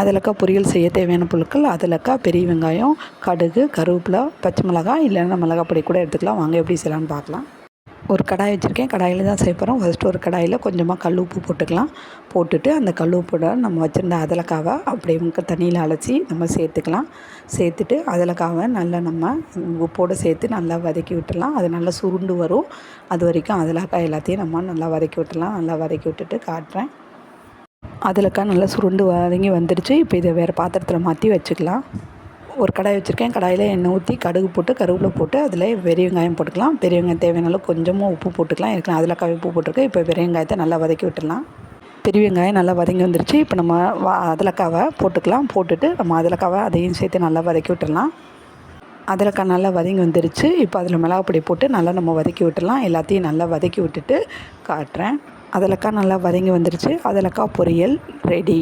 அதிலக்கா பொரியல் செய்ய தேவையான பொருட்கள் அதிலக்கா பெரிய வெங்காயம் கடுகு கருவேப்பிலை பச்சை மிளகாய் இல்லைன்னா மிளகாய் பொடி கூட எடுத்துக்கலாம். வாங்க எப்படி செய்யலான்னு பார்க்கலாம். ஒரு கடாய் வச்சுருக்கேன். கடாயில் தான் செய்ய போகிறோம் ஃபஸ்ட்டு ஒரு கடாயில் கொஞ்சமாக கல் உப்பு போட்டுக்கலாம். போட்டுட்டு அந்த கல் உப்போட நம்ம வச்சுருந்த அதலக்காவை அப்படியே தண்ணியில் அலசி நம்ம சேர்த்துக்கலாம். சேர்த்துட்டு அதலக்காவை நல்லா நம்ம உப்போடு சேர்த்து நல்லா வதக்கி விட்டுடலாம். அது நல்லா சுருண்டு வரும். அது வரைக்கும் அதலக்காய் எல்லாத்தையும் நம்ம நல்லா வதக்கி விட்டுடலாம். நல்லா வதக்கி விட்டுட்டு காட்டுறேன். அதிலக்கா நல்லா சுருண்டு வதங்கி வந்துடுச்சு. இப்போ இதை வேறு பாத்திரத்தில் மாற்றி வச்சுக்கலாம். ஒரு கடாய் வச்சுருக்கேன். கடாயில் எண்ணெய் ஊற்றி கடுகு போட்டு கருவேப்பிலை போட்டு அதில் பெரிய வெங்காயம் போட்டுக்கலாம். பெரிய வெங்காயம் தேவையான கொஞ்சமாக உப்பு போட்டுக்கலாம். ஏற்கனவே அதிலக்காய் உப்பு போட்டிருக்கேன். இப்போ பெரிய வெங்காயத்தை நல்லா வதக்கி விட்டுடலாம். பெரிய வெங்காயம் நல்லா வதங்கி வந்துருச்சு. இப்போ நம்ம வா அதிலக்காவை போட்டுக்கலாம். போட்டுட்டு நம்ம அதிலக்காவை அதையும் சேர்த்து நல்லா வதக்கி விட்டுடலாம். அதிலக்காய் நல்லா வதங்கி வந்துருச்சு. இப்போ அதில் மிளகாப்பொடி போட்டு நல்லா நம்ம வதக்கி விட்டுடலாம். எல்லாத்தையும் நல்லா வதக்கி விட்டுட்டு காட்டுறேன். அதிலக்காய் நல்லா வதங்கி வந்துருச்சு. அதிலக்காய் பொரியல் ரெடி.